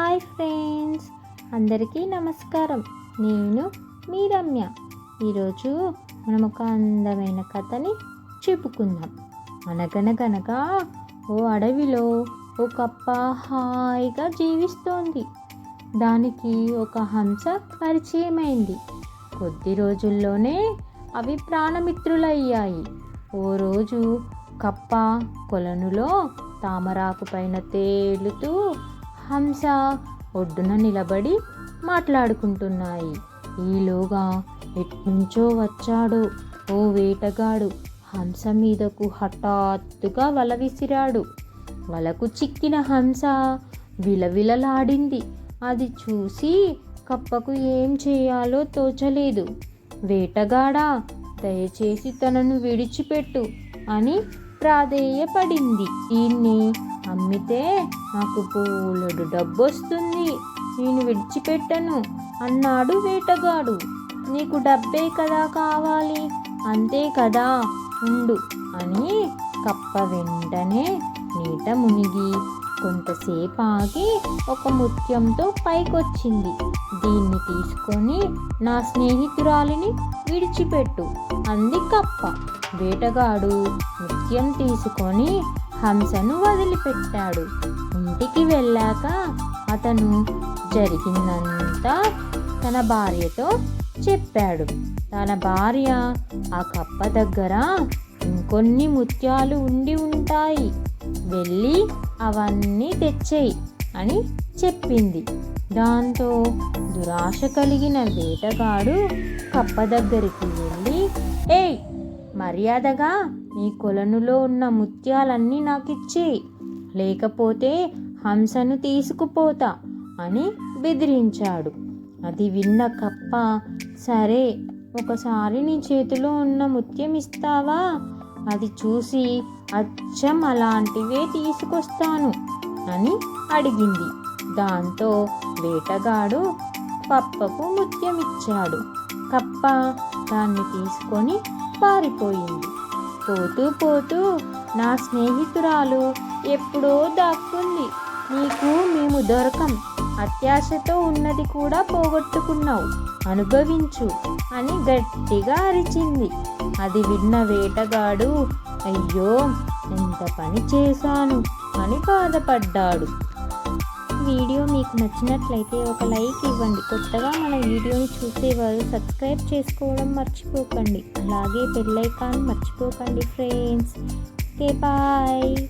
Hi friends. అందరికీ నమస్కారం. నేను మీ రమ్య. ఈరోజు మనం ఒక అందమైన కథని చెప్పుకుందాం. అనగనగనగా ఓ అడవిలో ఓ కప్ప హాయిగా జీవిస్తోంది. దానికి ఒక హంస పరిచయమైంది. కొద్ది రోజుల్లోనే అవి ప్రాణమిత్రులయ్యాయి. ఓ రోజు కప్ప కొలనులో తామరాకు పైన తేలుతూ హంస ఒడ్డున నిలబడి మాట్లాడుకుంటున్నాయి. ఈలోగా ఎట్నుంచో వచ్చాడు ఓ వేటగాడు. హంస మీదకు హఠాత్తుగా వల విసిరాడు. వలకు చిక్కిన హంస విలవిలలాడింది. అది చూసి కప్పకు ఏం చేయాలో తోచలేదు. వేటగాడా దయచేసి తనను విడిచిపెట్టు అని ప్రాధేయపడింది. దీన్ని అమ్మితే నాకు పూలడు డబ్బు వస్తుంది నేను విడిచిపెట్టను అన్నాడు వేటగాడు. నీకు డబ్బే కదా కావాలి. అంతే కదా ఉండు అని కప్ప వెంటనే నీట మునిగి కొంతసేపు ఆగి ఒక ముత్యంతో పైకొచ్చింది. దీన్ని తీసుకొని నా స్నేహితురాలిని విడిచిపెట్టు. అంది కప్ప. వేటగాడు ముత్యం తీసుకొని హంసను వదిలిపెట్టాడు. ఇంటికి వెళ్ళాక అతను జరిగిందంతా తన భార్యతో చెప్పాడు. తన భార్య ఆ కప్ప దగ్గర ఇంకొన్ని ముత్యాలు ఉండి ఉంటాయి. వెళ్ళి అవన్నీ తెచ్చేయి అని చెప్పింది. దాంతో దురాశ కలిగిన వేటగాడు కప్ప దగ్గరికి వెళ్ళి ఏయ్ మర్యాదగా నీ కొలనులో ఉన్న ముత్యాలన్నీ నాకు ఇచ్చేయి లేకపోతే హంసను తీసుకుపోతా అని బెదిరించాడు. అది విన్న కప్ప సరే ఒకసారి నీ చేతిలో ఉన్న ముత్యం ఇస్తావా? అది చూసి అచ్చం అలాంటివే తీసుకొస్తాను అని అడిగింది. దాంతో వేటగాడు కప్పకు ముత్యం ఇచ్చాడు కప్ప దాన్ని తీసుకొని పారిపోయింది. పోతూ పోతూ నా స్నేహితురాలు ఎప్పుడో దాక్కుంది. నీకు మేము దొరకం. అత్యాశతో ఉన్నది కూడా పోగొట్టుకున్నావు. అనుభవించు అని గట్టిగా అరిచింది. అది విన్న వేటగాడు అయ్యో ఎంత పని చేశాను అని బాధపడ్డాడు. వీడియో మీకు నచ్చినట్లయితే ఒక లైక్ ఇవ్వండి. కొత్తగా మన వీడియోని చూసేవారు సబ్స్క్రైబ్ చేసుకోవడం మర్చిపోకండి. అలాగే బెల్ ఐకాన్ మర్చిపోకండి ఫ్రెండ్స్. Okay bye.